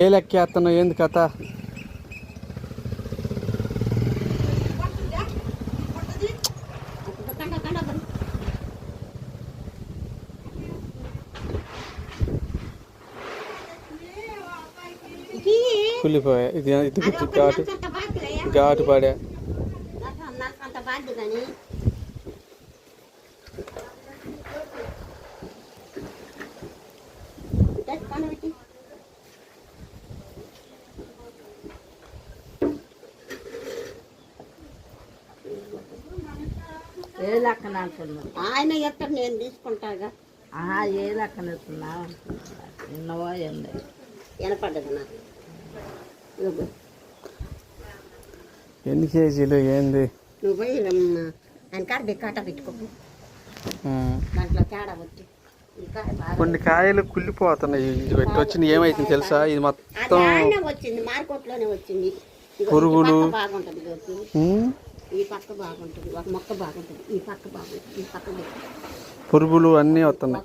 ఏ లెక్కేస్తున్నావు ఏంది కథ? కుళ్ళిపోయా? ఇది ఇది ఘాటు? ఘాటు పడా? బాధ్యత ఏ లెక్కన అంటున్నావు? ఆయన ఎక్కడ నేను తీసుకుంటాగా. ఆహా ఏ లెక్కన ఇస్తున్నావు విన్నవో ఏంది వినపడ్డది నాకు. ఎన్ని కేజీలు ఏంది? నువ్వు పోయి ఆయన కాడ బిక్కాట పెట్టుకో. దాంట్లో తేడా వచ్చి కొన్ని కాయలు కుళ్ళిపోతున్నాయి ఇది పెట్టి వచ్చింది ఏమైతుంది తెలుసా? ఇది మొత్తం వచ్చింది మార్కెట్లోనే వచ్చింది. పురుగులు. పక్క బాగుంటుంది జ్యోతి. ఉమ్. ఈ పక్క బాగుంటుంది ఒక మొక్క బాగుంటుంది ఈ పక్క బాగుంటుంది ఈ పక్క బాగుంటుంది. పురుగులు అన్నీ వస్తున్నాయి